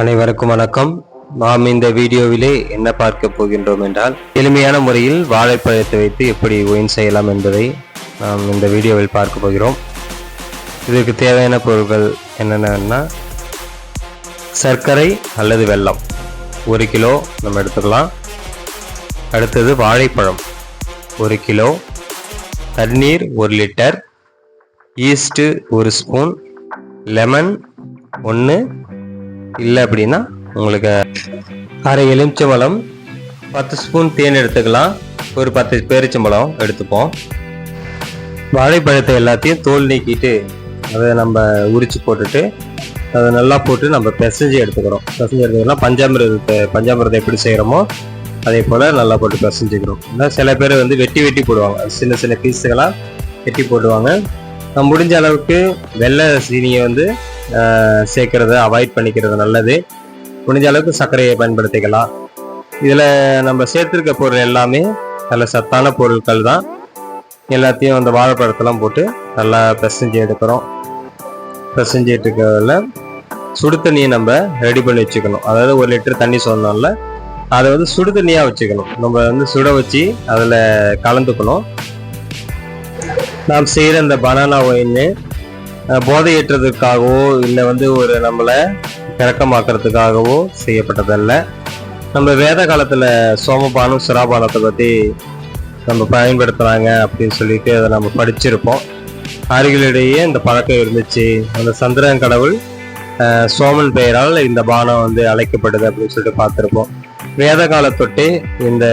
அனைவருக்கும் வணக்கம். நாம் இந்த வீடியோவிலே என்ன பார்க்க போகின்றோம் என்றால் எளிமையான முறையில் வாழைப்பழத்தை வைத்து எப்படி ஒயின் செய்யலாம் என்பதை நாம் இந்த வீடியோவில் பார்க்க போகிறோம். இதற்கு தேவையான பொருட்கள் என்னென்னா சர்க்கரை அல்லது வெல்லம். ஒரு கிலோ நம்ம எடுத்துக்கலாம். அடுத்தது வாழைப்பழம். ஒரு கிலோ தண்ணீர் ஒரு லிட்டர். ஈஸ்ட்டு ஒரு ஸ்பூன். லெமன் ஒன்று இல்லை அப்படின்னா உங்களுக்கு அரை எலுமிச்சம்பழம் பத்து ஸ்பூன் தேன் எடுத்துக்கலாம். ஒரு பத்து பேரிச்சம்பழம் எடுத்துப்போம். வாழைப்பழத்தை எல்லாத்தையும் தோல் நீக்கிட்டு அதை நம்ம உரிச்சு போட்டுட்டு அதை நல்லா போட்டு நம்ம பிசைஞ்சு எடுத்துக்கிறோம். பிசைஞ்சு எடுத்துக்கலாம் பஞ்சாமிரதத்தை பஞ்சாமிரதம் எப்படி செய்கிறோமோ அதே போல் நல்லா போட்டு பிசைஞ்சுக்கிறோம். இல்லை சில பேர் வந்து வெட்டி வெட்டி போடுவாங்க. சின்ன சின்ன பீஸுகளாக வெட்டி போடுவாங்க. நம்ம முடிஞ்ச அளவுக்கு வெள்ளை சீனியை வந்து சேர்க்கறத அவாய்ட் பண்ணிக்கிறது நல்லது. முடிஞ்ச அளவுக்கு சர்க்கரையை பயன்படுத்திக்கலாம். இதில் நம்ம சேர்த்துருக்க பொருள் எல்லாமே நல்ல சத்தான பொருட்கள் தான். எல்லாத்தையும் அந்த வாழைப்பழத்தெல்லாம் போட்டு நல்லா பிசைஞ்சு எடுக்கிறோம். பிசைஞ்சிட்டு இருக்கிறதுல சுடு தண்ணியை நம்ம ரெடி பண்ணி வச்சுக்கணும். அதாவது ஒரு லிட்டர் தண்ணி சொன்னோம்ல அதை வந்து சுடு தண்ணியாக வச்சுக்கணும். நம்ம வந்து சுட வச்சு அதில் கலந்துக்கணும். நாம் செய்கிற இந்த பனானா ஒயின்னு போதையேற்றதுக்காகவோ இல்லை வந்து ஒரு நம்மளை இறக்கமாக்குறதுக்காகவோ செய்யப்பட்டதல்ல. நம்ம வேத காலத்தில் சோமபானம் சுறாபானத்தை பற்றி நம்ம பயன்படுத்துகிறாங்க அப்படின்னு சொல்லிட்டு அதை நம்ம படிச்சிருப்போம். அருகிலிடையே இந்த பழக்கம் இருந்துச்சு. அந்த சந்திரன் கடவுள் சோமன் பெயரால் இந்த பானம் வந்து அழைக்கப்படுது அப்படின்னு சொல்லிட்டு பார்த்துருப்போம். வேத காலத்தொட்டே இந்த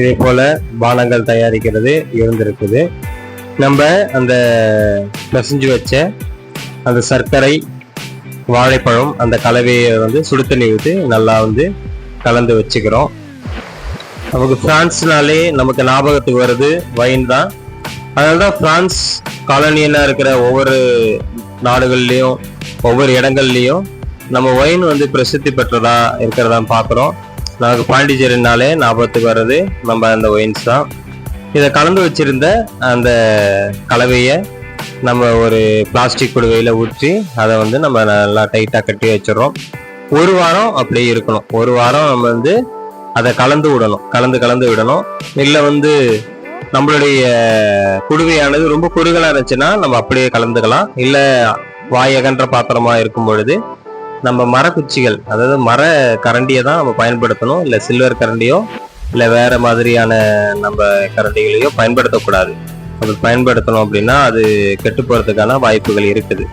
இதே போல் பானங்கள் தயாரிக்கிறது இருந்திருக்குது. நம்ம அந்த பிசைஞ்சு வச்ச அந்த சர்க்கரை வாழைப்பழம் அந்த கலவையை வந்து சுடு தண்ணி ஊற்றி நல்லா வந்து கலந்து வச்சுக்கிறோம். நமக்கு ஃப்ரான்ஸ்னாலே நமக்கு ஞாபகத்துக்கு வருது வைன் தான். அதனால தான் ஃப்ரான்ஸ் காலனியெல்லாம் இருக்கிற ஒவ்வொரு நாடுகள்லேயும் ஒவ்வொரு இடங்கள்லையும் நம்ம ஒயின் வந்து பிரசித்தி பெற்றதா இருக்கிறதா பார்க்குறோம். நமக்கு பாண்டிச்சேரினாலே ஞாபகத்துக்கு வர்றது நம்ம அந்த ஒயின்ஸ் தான். இதை கலந்து வச்சிருந்த அந்த கலவையை நம்ம ஒரு பிளாஸ்டிக் குடுவையில் ஊற்றி அதை வந்து நம்ம நல்லா டைட்டாக கட்டி வச்சிடுறோம். ஒரு வாரம் அப்படியே இருக்கணும். ஒரு வாரம் நம்ம வந்து அதை கலந்து விடணும். கலந்து கலந்து விடணும். இல்லை வந்து நம்மளுடைய குடுவையானது ரொம்ப குறுகலாக இருந்துச்சுன்னா நம்ம அப்படியே கலந்துக்கலாம். இல்லை வாயகன்ற பாத்திரமாக இருக்கும் பொழுது நம்ம மரக்குச்சிகள் அதாவது மர கரண்டியை தான் நம்ம பயன்படுத்தணும். இல்லை சில்வர் கரண்டியோ இல்லை வேற மாதிரியான நம்ம கரண்டிகளையோ பயன்படுத்தக்கூடாது. அது பயன்படுத்தணும் அப்படின்னா அது கெட்டு போகிறதுக்கான வாய்ப்புகள் இருக்குது.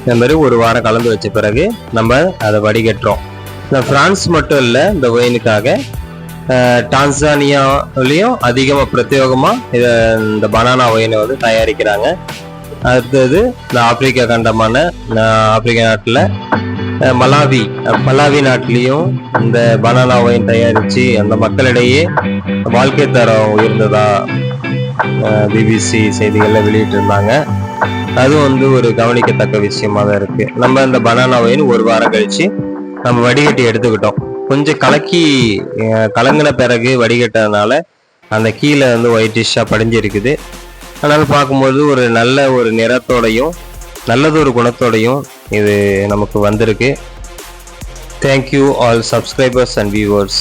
இந்த மாதிரி ஒரு வாரம் கலந்து வச்ச பிறகு நம்ம அதை வடிகட்டுறோம். இந்த ஃப்ரான்ஸ் மட்டும் இல்லை இந்த ஒயினுக்காக டான்சானியாவிலையும் அதிகமாக பிரத்யேகமாக இதை இந்த பனானா ஒயினை வந்து தயாரிக்கிறாங்க. அடுத்தது இந்த ஆப்பிரிக்கா கண்டமான ஆப்பிரிக்கா நாட்டில் மலாவி மலாவி நாட்டிலையும் இந்த பனானா ஒயின் தயாரித்து அந்த மக்களிடையே வாழ்க்கை தரம் உயர்ந்ததா பிபிசி செய்திகளில் வெளியிட்டிருந்தாங்க. அது வந்து ஒரு கவனிக்கத்தக்க விஷயமா தான் இருக்கு. நம்ம இந்த பனானா ஒயின் ஒரு வாரம் கழிச்சு நம்ம வடிகட்டி எடுத்துக்கிட்டோம். கொஞ்சம் கலக்கி கலங்கின பிறகு வடிகட்டதுனால அந்த கீழே வந்து ஒயிட்டிஷாக படிஞ்சிருக்குது. அதனால் பார்க்கும்போது ஒரு நல்ல ஒரு நிறத்தோடையும் நல்லதொரு குணத்தோடையும் இது நமக்கு வந்திருக்கு. Thank you all subscribers and viewers